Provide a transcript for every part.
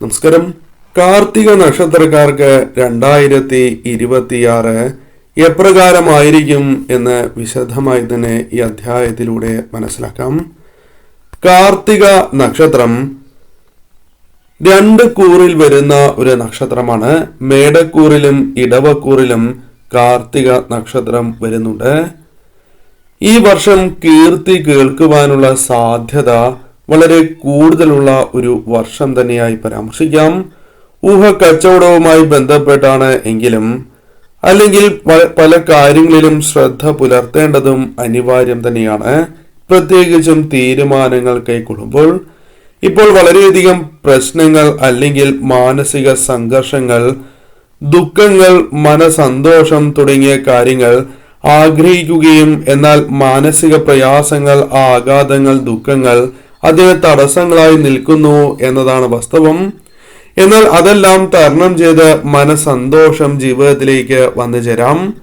നമസ്കാരം. കാർത്തിക നക്ഷത്രക്കാർക്ക് രണ്ടായിരത്തി ഇരുപത്തിയാറ് എപ്രകാരമായിരിക്കും എന്ന് വിശദമായി തന്നെ ഈ അധ്യായത്തിലൂടെ മനസ്സിലാക്കാം. കാർത്തിക നക്ഷത്രം രണ്ട് കൂറിൽ വരുന്ന ഒരു നക്ഷത്രമാണ്. മേടക്കൂറിലും ഇടവക്കൂറിലും കാർത്തിക നക്ഷത്രം വരുന്നുണ്ട്. ഈ വർഷം കീർത്തി കേൾക്കുവാനുള്ള സാധ്യത വളരെ കൂടുതലുള്ള ഒരു വർഷം തന്നെയായി പരാമർശിക്കാം. ഊഹ കച്ചവടവുമായി ബന്ധപ്പെട്ടാണ് എങ്കിലും അല്ലെങ്കിൽ പല കാര്യങ്ങളിലും ശ്രദ്ധ പുലർത്തേണ്ടതും അനിവാര്യം തന്നെയാണ്. പ്രത്യേകിച്ചും തീരുമാനങ്ങൾ കൈക്കൊള്ളുമ്പോൾ ഇപ്പോൾ വളരെയധികം പ്രശ്നങ്ങൾ അല്ലെങ്കിൽ മാനസിക സംഘർഷങ്ങൾ ദുഃഖങ്ങൾ മനസന്തോഷം തുടങ്ങിയ കാര്യങ്ങൾ ആഗ്രഹിക്കുകയും എന്നാൽ മാനസിക പ്രയാസങ്ങൾ ആഘാതങ്ങൾ ദുഃഖങ്ങൾ അതിന് തടസ്സങ്ങളായി നിൽക്കുന്നു എന്നതാണ് വാസ്തവം. എന്നാൽ അതെല്ലാം തരണം ചെയ്ത് മനസന്തോഷം ജീവിതത്തിലേക്ക് വന്നു ചേരാം.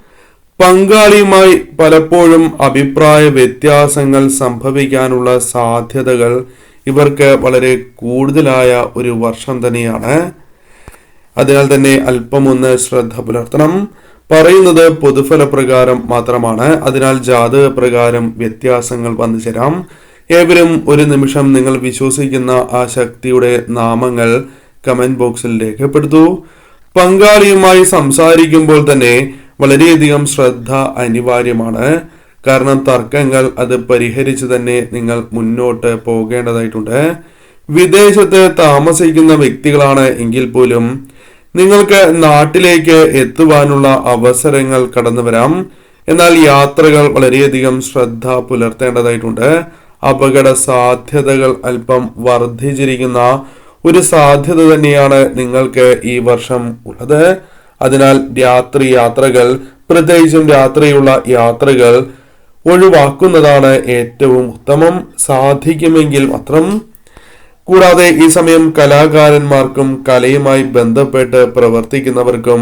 പങ്കാളിയുമായി പലപ്പോഴും അഭിപ്രായ വ്യത്യാസങ്ങൾ സംഭവിക്കാനുള്ള സാധ്യതകൾ ഇവർക്ക് വളരെ കൂടുതലായ ഒരു വർഷം തന്നെയാണ്. അതിനാൽ തന്നെ അല്പം ഒന്ന് ശ്രദ്ധ പുലർത്തണം. പറയുന്നത് പൊതുഫലപ്രകാരം മാത്രമാണ്. അതിനാൽ ജാതക പ്രകാരം വ്യത്യാസങ്ങൾ വന്നു ചേരാം. ഏവരും ഒരു നിമിഷം നിങ്ങൾ വിശ്വസിക്കുന്ന ആ ശക്തിയുടെ നാമങ്ങൾ കമന്റ് ബോക്സിൽ രേഖപ്പെടുത്തൂ. പങ്കാളിയുമായി സംസാരിക്കുമ്പോൾ തന്നെ വളരെയധികം ശ്രദ്ധ അനിവാര്യമാണ്. കാരണം തർക്കങ്ങൾ അത് പരിഹരിച്ച് തന്നെ നിങ്ങൾ മുന്നോട്ട് പോകേണ്ടതായിട്ടുണ്ട്. വിദേശത്ത് താമസിക്കുന്ന വ്യക്തികളാണ് എങ്കിൽ പോലും നിങ്ങൾക്ക് നാട്ടിലേക്ക് എത്തുവാനുള്ള അവസരങ്ങൾ കടന്നു വരാം എന്നാൽ യാത്രകൾ വളരെയധികം ശ്രദ്ധ പുലർത്തേണ്ടതായിട്ടുണ്ട്. അപകട സാധ്യതകൾ അല്പം വർദ്ധിച്ചിരിക്കുന്ന ഒരു സാധ്യത തന്നെയാണ് നിങ്ങൾക്ക് ഈ വർഷം ഉള്ളത്. അതിനാൽ രാത്രി യാത്രകൾ പ്രത്യേകിച്ചും രാത്രിയുള്ള യാത്രകൾ ഒഴിവാക്കുന്നതാണ് ഏറ്റവും ഉത്തമം. സാധിക്കുമെങ്കിൽ മാത്രം. കൂടാതെ ഈ സമയം കലാകാരന്മാർക്കും കലയുമായി ബന്ധപ്പെട്ട് പ്രവർത്തിക്കുന്നവർക്കും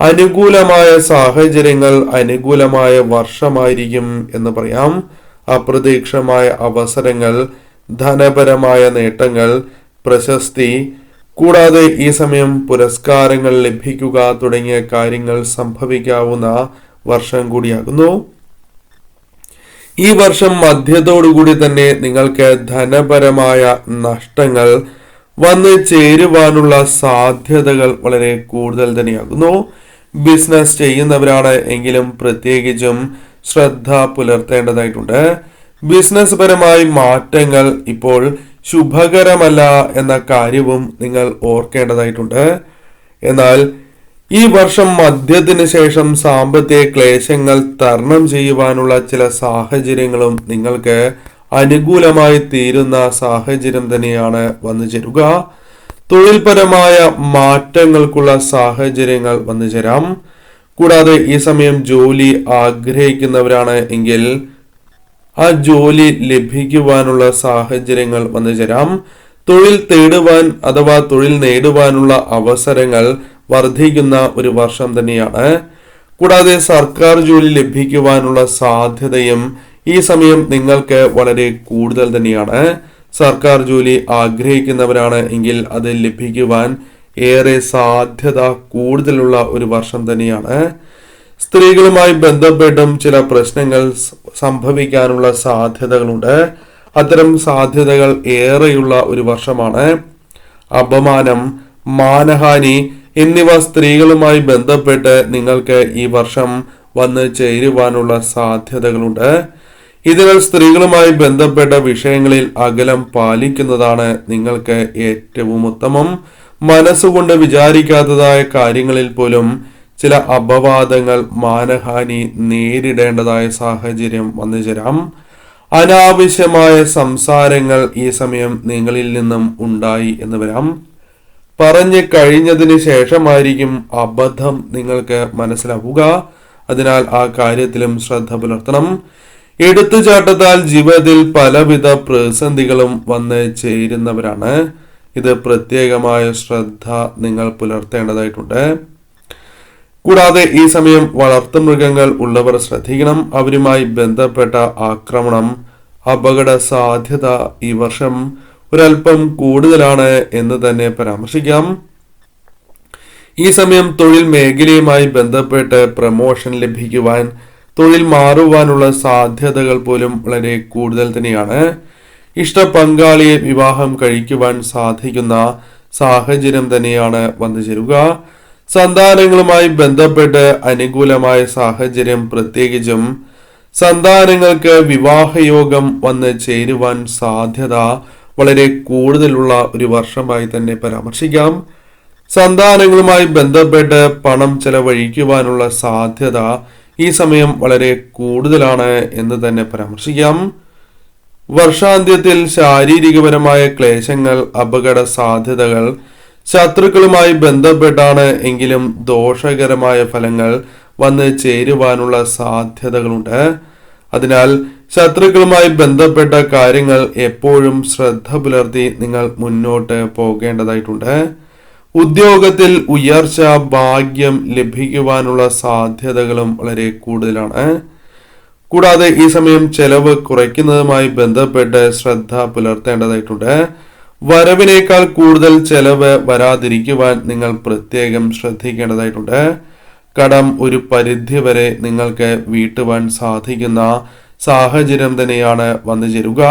അനുകൂലമായ സാഹചര്യങ്ങൾ അനുകൂലമായ വർഷമായിരിക്കും എന്ന് പറയാം. അപ്രതീക്ഷമായ അവസരങ്ങൾ ധനപരമായ നേട്ടങ്ങൾ പ്രശസ്തി കൂടാതെ ഈ സമയം പുരസ്കാരങ്ങൾ ലഭിക്കുക തുടങ്ങിയ കാര്യങ്ങൾ സംഭവിക്കാവുന്ന വർഷം കൂടിയാകുന്നു. ഈ വർഷം മധ്യത്തോടുകൂടി തന്നെ നിങ്ങൾക്ക് ധനപരമായ നഷ്ടങ്ങൾ വന്നു ചേരുവാനുള്ള സാധ്യതകൾ വളരെ കൂടുതൽ തന്നെയാകുന്നു. ബിസിനസ് ചെയ്യുന്നവരാണ് എങ്കിലും പ്രത്യേകിച്ചും ശ്രദ്ധ പുലർത്തേണ്ടതായിട്ടുണ്ട്. ബിസിനസ് പരമായി മാറ്റങ്ങൾ ഇപ്പോൾ ശുഭകരമല്ല എന്ന കാര്യവും നിങ്ങൾ ഓർക്കേണ്ടതായിട്ടുണ്ട്. എന്നാൽ ഈ വർഷം മധ്യത്തിന് ശേഷം സാമ്പത്തിക ക്ലേശങ്ങൾ തരണം ചെയ്യുവാനുള്ള ചില സാഹചര്യങ്ങളും നിങ്ങൾക്ക് അനുകൂലമായി തീരുന്ന സാഹചര്യം തന്നെയാണ് വന്നു ചേരുക. തൊഴിൽപരമായ മാറ്റങ്ങൾക്കുള്ള സാഹചര്യങ്ങൾ വന്നു ചേരാം. കൂടാതെ ഈ സമയം ജോലി ആഗ്രഹിക്കുന്നവരാണ് എങ്കിൽ ആ ജോലി ലഭിക്കുവാനുള്ള സാഹചര്യങ്ങൾ വന്നു ചേരാം. തൊഴിൽ തേടുവാൻ അഥവാ തൊഴിൽ നേടുവാനുള്ള അവസരങ്ങൾ വർദ്ധിക്കുന്ന ഒരു വർഷം തന്നെയാണ്. കൂടാതെ സർക്കാർ ജോലി ലഭിക്കുവാനുള്ള സാധ്യതയും ഈ സമയം നിങ്ങൾക്ക് വളരെ കൂടുതൽ തന്നെയാണ്. സർക്കാർ ജോലി ആഗ്രഹിക്കുന്നവരാണ് എങ്കിൽ അത് ലഭിക്കുവാൻ ഏറെ സാധ്യത കൂടുതലുള്ള ഒരു വർഷം തന്നെയാണ്. സ്ത്രീകളുമായി ബന്ധപ്പെട്ടും ചില പ്രശ്നങ്ങൾ സംഭവിക്കാനുള്ള സാധ്യതകളുണ്ട്. അത്തരം സാധ്യതകൾ ഏറെയുള്ള ഒരു വർഷമാണ്. അപമാനം മാനഹാനി എന്നിവ സ്ത്രീകളുമായി ബന്ധപ്പെട്ട് നിങ്ങൾക്ക് ഈ വർഷം വന്ന് ചേരുവാനുള്ള സാധ്യതകളുണ്ട്. ഇതിനാൽ സ്ത്രീകളുമായി ബന്ധപ്പെട്ട വിഷയങ്ങളിൽ അകലം പാലിക്കുന്നതാണ് നിങ്ങൾക്ക് ഏറ്റവും ഉത്തമം. മനസ്സുകൊണ്ട് വിചാരിക്കാത്തതായ കാര്യങ്ങളിൽ പോലും ചില അപവാദങ്ങൾ മാനഹാനി നേരിടേണ്ടതായ സാഹചര്യം വന്നു ചേരാം അനാവശ്യമായ സംസാരങ്ങൾ ഈ സമയം നിങ്ങളിൽ നിന്നും ഉണ്ടായി എന്ന് വരാം. പറഞ്ഞു കഴിഞ്ഞതിന് ശേഷമായിരിക്കും അബദ്ധം നിങ്ങൾക്ക് മനസ്സിലാവുക. അതിനാൽ ആ കാര്യത്തിലും ശ്രദ്ധ പുലർത്തണം. എടുത്തുചാട്ടത്താൽ ജീവിതത്തിൽ പലവിധ പ്രതിസന്ധികളും വന്ന് ചേരുന്നവരാണ്. ഇത് പ്രത്യേകമായ ശ്രദ്ധ നിങ്ങൾ പുലർത്തേണ്ടതായിട്ടുണ്ട്. കൂടാതെ ഈ സമയം വളർത്തുമൃഗങ്ങൾ ഉള്ളവർ ശ്രദ്ധിക്കണം. അവരുമായി ബന്ധപ്പെട്ട ആക്രമണം അപകട സാധ്യത ഈ വർഷം ഒരല്പം കൂടുതലാണ് എന്ന് തന്നെ പരാമർശിക്കാം. ഈ സമയം തൊഴിൽ മേഖലയുമായി ബന്ധപ്പെട്ട് പ്രമോഷൻ ലഭിക്കുവാൻ തൊഴിൽ മാറുവാനുള്ള സാധ്യതകൾ പോലും വളരെ കൂടുതൽ തന്നെയാണ്. ഇഷ്ട പങ്കാളിയെ വിവാഹം കഴിക്കുവാൻ സാധിക്കുന്ന സാഹചര്യം തന്നെയാണ് വന്നു ചേരുക. സന്താനങ്ങളുമായി ബന്ധപ്പെട്ട് അനുകൂലമായ സാഹചര്യം പ്രത്യേകിച്ചും സന്താനങ്ങൾക്ക് വിവാഹയോഗം വന്ന് ചേരുവാൻ സാധ്യത വളരെ കൂടുതലുള്ള ഒരു വർഷമായി തന്നെ പരാമർശിക്കാം. സന്താനങ്ങളുമായി ബന്ധപ്പെട്ട് പണം ചെലവഴിക്കുവാനുള്ള സാധ്യത ഈ സമയം വളരെ കൂടുതലാണ് എന്ന് തന്നെ പരാമർശിക്കാം. വർഷാന്ത്യത്തിൽ ശാരീരികപരമായ ക്ലേശങ്ങൾ അപകട സാധ്യതകൾ ശത്രുക്കളുമായി ബന്ധപ്പെട്ടാണ് എങ്കിലും ദോഷകരമായ ഫലങ്ങൾ വന്ന് ചേരുവാനുള്ള സാധ്യതകളുണ്ട്. അതിനാൽ ശത്രുക്കളുമായി ബന്ധപ്പെട്ട കാര്യങ്ങൾ എപ്പോഴും ശ്രദ്ധ പുലർത്തി നിങ്ങൾ മുന്നോട്ട് പോകേണ്ടതായിട്ടുണ്ട്. ഉദ്യോഗത്തിൽ ഉയർച്ച ഭാഗ്യം ലഭിക്കുവാനുള്ള സാധ്യതകളും വളരെ കൂടുതലാണ്. കൂടാതെ ഈ സമയം ചെലവ് കുറയ്ക്കുന്നതുമായി ബന്ധപ്പെട്ട് ശ്രദ്ധ പുലർത്തേണ്ടതായിട്ടുണ്ട്. വരവിനേക്കാൾ കൂടുതൽ ചെലവ് വരാതിരിക്കുവാൻ നിങ്ങൾ പ്രത്യേകം ശ്രദ്ധിക്കേണ്ടതായിട്ടുണ്ട്. കടം ഒരു പരിധി വരെ നിങ്ങൾക്ക് വീട്ടുവാൻ സാധിക്കുന്ന സാഹചര്യം തന്നെയാണ് വന്നു ചേരുക.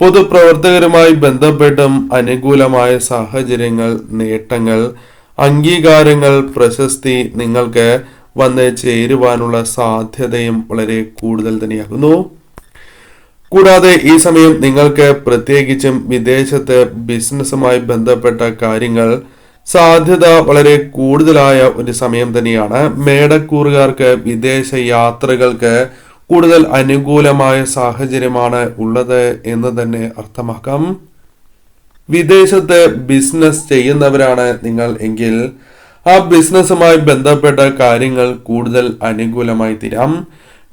പൊതുപ്രവർത്തകരുമായി ബന്ധപ്പെട്ടും അനുകൂലമായ സാഹചര്യങ്ങൾ നേട്ടങ്ങൾ അംഗീകാരങ്ങൾ പ്രശസ്തി നിങ്ങൾക്ക് വന്ന് ചേരുവാനുള്ള സാധ്യതയും വളരെ കൂടുതൽ തന്നെയാകുന്നു. കൂടാതെ ഈ സമയം നിങ്ങൾക്ക് പ്രത്യേകിച്ചും വിദേശത്ത് ബിസിനസ്സുമായി ബന്ധപ്പെട്ട കാര്യങ്ങൾ സാധ്യത വളരെ കൂടുതലായ ഒരു സമയം തന്നെയാണ്. മേടക്കൂറുകാർക്ക് വിദേശ യാത്രകൾക്ക് കൂടുതൽ അനുകൂലമായ സാഹചര്യമാണ് ഉള്ളത് എന്ന് തന്നെ അർത്ഥമാക്കാം. വിദേശത്ത് ബിസിനസ് ചെയ്യുന്നവരാണ് നിങ്ങൾ എങ്കിൽ ആ ബിസിനസ്സുമായി ബന്ധപ്പെട്ട കാര്യങ്ങൾ കൂടുതൽ അനുകൂലമായി തീരാം.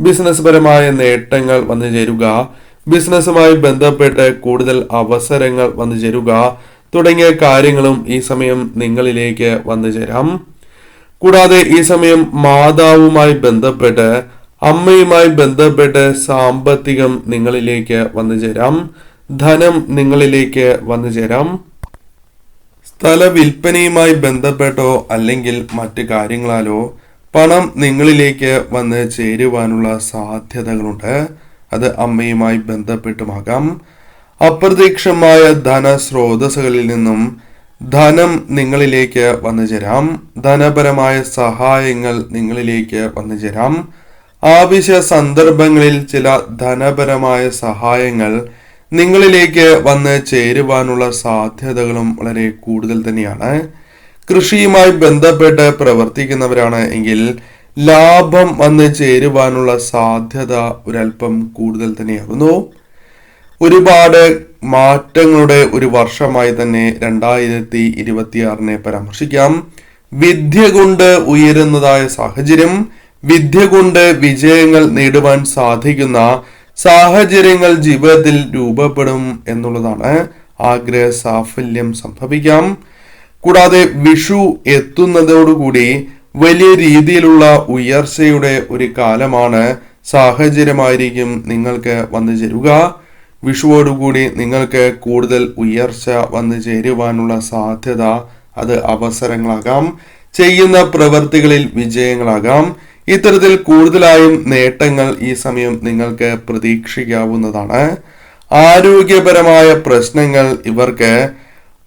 ബിസിനസ് പരമായ നേട്ടങ്ങൾ വന്നു ചേരുക. ബിസിനസ്സുമായി ബന്ധപ്പെട്ട് കൂടുതൽ അവസരങ്ങൾ വന്നു ചേരുക. തുടങ്ങിയ കാര്യങ്ങളും ഈ സമയം നിങ്ങളിലേക്ക് വന്നു ചേരാം. കൂടാതെ ഈ സമയം മാതാവുമായി ബന്ധപ്പെട്ട് അമ്മയുമായി ബന്ധപ്പെട്ട് സാമ്പത്തികം നിങ്ങളിലേക്ക് വന്നു ചേരാം. ധനം നിങ്ങളിലേക്ക് വന്നു ചേരാം. സ്ഥല വിൽപ്പനയുമായി ബന്ധപ്പെട്ടോ അല്ലെങ്കിൽ മറ്റ് കാര്യങ്ങളാലോ പണം നിങ്ങളിലേക്ക് വന്ന് ചേരുവാനുള്ള സാധ്യതകളുണ്ട്. അത് അമ്മയുമായി ബന്ധപ്പെട്ടുമാകാം. അപ്രതീക്ഷമായ ധനസ്രോതസ്സുകളിൽ നിന്നും ധനം നിങ്ങളിലേക്ക് വന്നു ചേരാം. ധനപരമായ സഹായങ്ങൾ നിങ്ങളിലേക്ക് വന്നു ചേരാം. ആവശ്യ സന്ദർഭങ്ങളിൽ ചില ധനപരമായ സഹായങ്ങൾ നിങ്ങളിലേക്ക് വന്ന് ചേരുവാനുള്ള സാധ്യതകളും വളരെ കൂടുതൽ തന്നെയാണ്. കൃഷിയുമായി ബന്ധപ്പെട്ട് പ്രവർത്തിക്കുന്നവരാണ് എങ്കിൽ ലാഭം വന്ന് ചേരുവാനുള്ള സാധ്യത ഒരല്പം കൂടുതൽ തന്നെയാകുന്നു ഒരുപാട് മാറ്റങ്ങളുടെ ഒരു വർഷമായി തന്നെ രണ്ടായിരത്തി ഇരുപത്തിയാറിനെ പരാമർശിക്കാം. വിദ്യ കൊണ്ട് ഉയരുന്നതായ സാഹചര്യം വിദ്യ കൊണ്ട് വിജയങ്ങൾ നേടുവാൻ സാധിക്കുന്ന സാഹചര്യങ്ങൾ ജീവിതത്തിൽ രൂപപ്പെടും എന്നുള്ളതാണ് ആഗ്രഹ സാഫല്യം സംഭവിക്കാം. കൂടാതെ വിഷു എത്തുന്നതോടുകൂടി വലിയ രീതിയിലുള്ള ഉയർച്ചയുടെ ഒരു കാലമാണ് സാഹചര്യമായിരിക്കും നിങ്ങൾക്ക് വന്നു ചേരുക. വിഷുവോടുകൂടി നിങ്ങൾക്ക് കൂടുതൽ ഉയർച്ച വന്നു ചേരുവാനുള്ള സാധ്യത അത് അവസരങ്ങളാകാം. ചെയ്യുന്ന പ്രവൃത്തികളിൽ വിജയങ്ങളാകാം. ഇത്തരത്തിൽ കൂടുതലായും നേട്ടങ്ങൾ ഈ സമയം നിങ്ങൾക്ക് പ്രതീക്ഷിക്കാവുന്നതാണ്. ആരോഗ്യപരമായ പ്രശ്നങ്ങൾ ഇവർക്ക്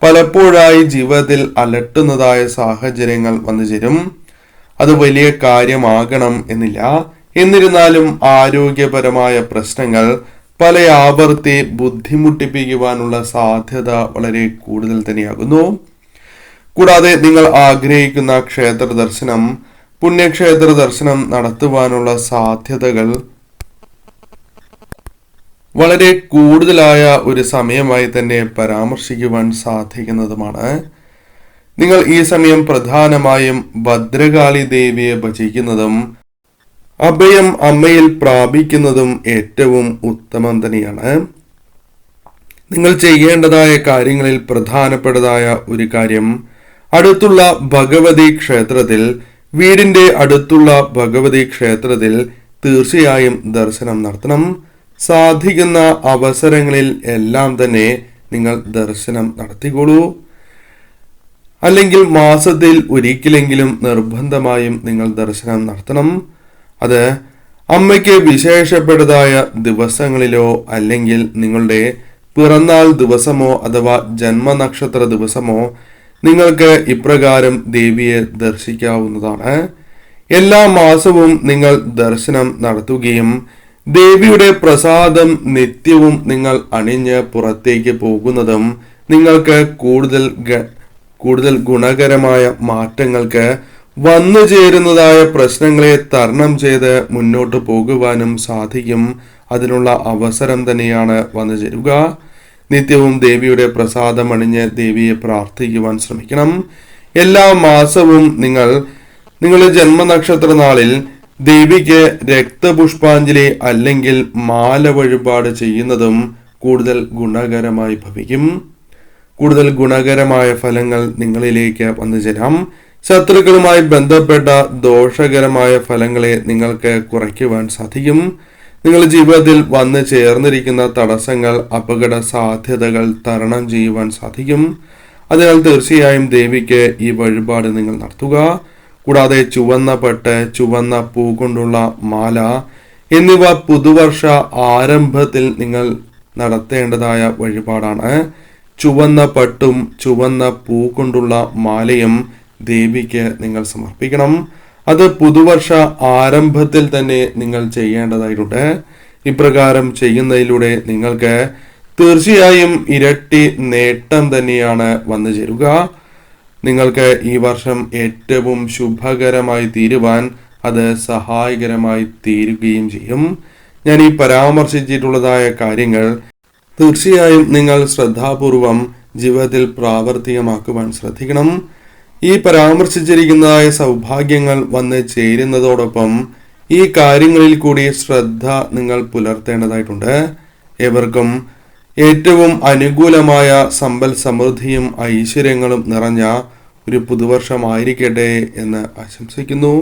പലപ്പോഴായി ജീവിതത്തിൽ അലട്ടുന്നതായ സാഹചര്യങ്ങൾ വന്നു ചേരും. അത് വലിയ കാര്യമാകണം എന്നില്ല. എന്നിരുന്നാലും ആരോഗ്യപരമായ പ്രശ്നങ്ങൾ പല ആവർത്തി ബുദ്ധിമുട്ടിപ്പിക്കുവാനുള്ള സാധ്യത വളരെ കൂടുതൽ തന്നെയാകുന്നു. കൂടാതെ നിങ്ങൾ ആഗ്രഹിക്കുന്ന ക്ഷേത്ര ദർശനം പുണ്യക്ഷേത്ര ദർശനം നടത്തുവാനുള്ള സാധ്യതകൾ വളരെ കൂടുതലായ ഒരു സമയമായി തന്നെ പരാമർശിക്കുവാൻ സാധിക്കുന്നതുമാണ്. നിങ്ങൾ ഈ സമയം പ്രധാനമായും ഭദ്രകാളി ദേവിയെ ഭജിക്കുന്നതും അഭയം അമ്മയിൽ പ്രാപിക്കുന്നതും ഏറ്റവും ഉത്തമം തന്നെയാണ്. നിങ്ങൾ ചെയ്യേണ്ടതായ കാര്യങ്ങളിൽ പ്രധാനപ്പെട്ടതായ ഒരു കാര്യം അടുത്തുള്ള ഭഗവതി ക്ഷേത്രത്തിൽ വീടിന്റെ അടുത്തുള്ള ഭഗവതി ക്ഷേത്രത്തിൽ തീർച്ചയായും ദർശനം നടത്തണം. സാധിക്കുന്ന അവസരങ്ങളിൽ എല്ലാം തന്നെ നിങ്ങൾ ദർശനം നടത്തിക്കോളൂ. അല്ലെങ്കിൽ മാസത്തിൽ ഒരിക്കലെങ്കിലും നിർബന്ധമായും നിങ്ങൾ ദർശനം നടത്തണം. അത് അമ്മയ്ക്ക് വിശേഷപ്പെട്ടതായ ദിവസങ്ങളിലോ അല്ലെങ്കിൽ നിങ്ങളുടെ പിറന്നാൾ ദിവസമോ അഥവാ ജന്മനക്ഷത്ര ദിവസമോ നിങ്ങൾക്ക് ഇപ്രകാരം ദേവിയെ ദർശിക്കാവുന്നതാണ്. എല്ലാ മാസവും നിങ്ങൾ ദർശനം നടത്തുകയും ദേവിയുടെ പ്രസാദം നിത്യവും നിങ്ങൾ അണിഞ്ഞ് പുറത്തേക്ക് പോകുന്നതും നിങ്ങൾക്ക് കൂടുതൽ കൂടുതൽ ഗുണകരമായ മാറ്റങ്ങൾക്ക് വന്നു ചേരുന്നതായ പ്രശ്നങ്ങളെ തരണം ചെയ്ത് മുന്നോട്ട് പോകുവാനും സാധിക്കും. അതിനുള്ള അവസരം തന്നെയാണ് വന്നു ചേരുക. നിത്യവും ദേവിയുടെ പ്രസാദം അണിഞ്ഞ് ദേവിയെ പ്രാർത്ഥിക്കുവാൻ ശ്രമിക്കണം. എല്ലാ മാസവും നിങ്ങൾ നിങ്ങളുടെ ജന്മനക്ഷത്ര നാളിൽ ദേവിക്ക് രക്തപുഷ്പാഞ്ജലി അല്ലെങ്കിൽ മാല വഴിപാട് ചെയ്യുന്നതും കൂടുതൽ ഗുണകരമായി ഭവിക്കും. കൂടുതൽ ഗുണകരമായ ഫലങ്ങൾ നിങ്ങളിലേക്ക് വന്നു ചേരാം. ശത്രുക്കളുമായി ബന്ധപ്പെട്ട ദോഷകരമായ ഫലങ്ങളെ നിങ്ങൾക്ക് കുറയ്ക്കുവാൻ സാധിക്കും. നിങ്ങളുടെ ജീവിതത്തിൽ വന്നു ചേർന്നിരിക്കുന്ന തടസ്സങ്ങൾ അപകട സാധ്യതകൾ തരണം ചെയ്യുവാൻ സാധിക്കും. അതിനാൽ തീർച്ചയായും ദേവിക്ക് ഈ വഴിപാട് നിങ്ങൾ നടത്തുക. കൂടാതെ ചുവന്ന പട്ട് ചുവന്ന പൂ കൊണ്ടുള്ള മാല എന്നിവ പുതുവർഷ ആരംഭത്തിൽ നിങ്ങൾ നടത്തേണ്ടതായ വഴിപാടാണ്. ചുവന്ന പട്ടും ചുവന്ന പൂ കൊണ്ടുള്ള മാലയും ദേവിക്ക് നിങ്ങൾ സമർപ്പിക്കണം. അത് പുതുവർഷ ആരംഭത്തിൽ തന്നെ നിങ്ങൾ ചെയ്യേണ്ടതായിട്ടുണ്ട്. ഇപ്രകാരം ചെയ്യുന്നതിലൂടെ നിങ്ങൾക്ക് തീർച്ചയായും ഇരട്ടി നേട്ടം തന്നെയാണ് വന്നു ചേരുക. നിങ്ങൾക്ക് ഈ വർഷം ഏറ്റവും ശുഭകരമായി തീരുവാൻ അത് സഹായകരമായി തീരുകയും ചെയ്യും. ഞാൻ ഈ പരാമർശിച്ചിട്ടുള്ളതായ കാര്യങ്ങൾ തീർച്ചയായും നിങ്ങൾ ശ്രദ്ധാപൂർവം ജീവിതത്തിൽ പ്രാവർത്തികമാക്കുവാൻ ശ്രദ്ധിക്കണം. ഈ പരാമർശിച്ചിരിക്കുന്നതായ സൗഭാഗ്യങ്ങൾ വന്ന് ചേരുന്നതോടൊപ്പം ഈ കാര്യങ്ങളിൽ കൂടി ശ്രദ്ധ നിങ്ങൾ പുലർത്തേണ്ടതായിട്ടുണ്ട്. ഏവർക്കും ഏറ്റവും അനുകൂലമായ സമ്പൽ സമൃദ്ധിയും ഐശ്വര്യങ്ങളും നിറഞ്ഞ ഒരു പുതുവർഷമായിരിക്കട്ടെ എന്ന് ആശംസിക്കുന്നു.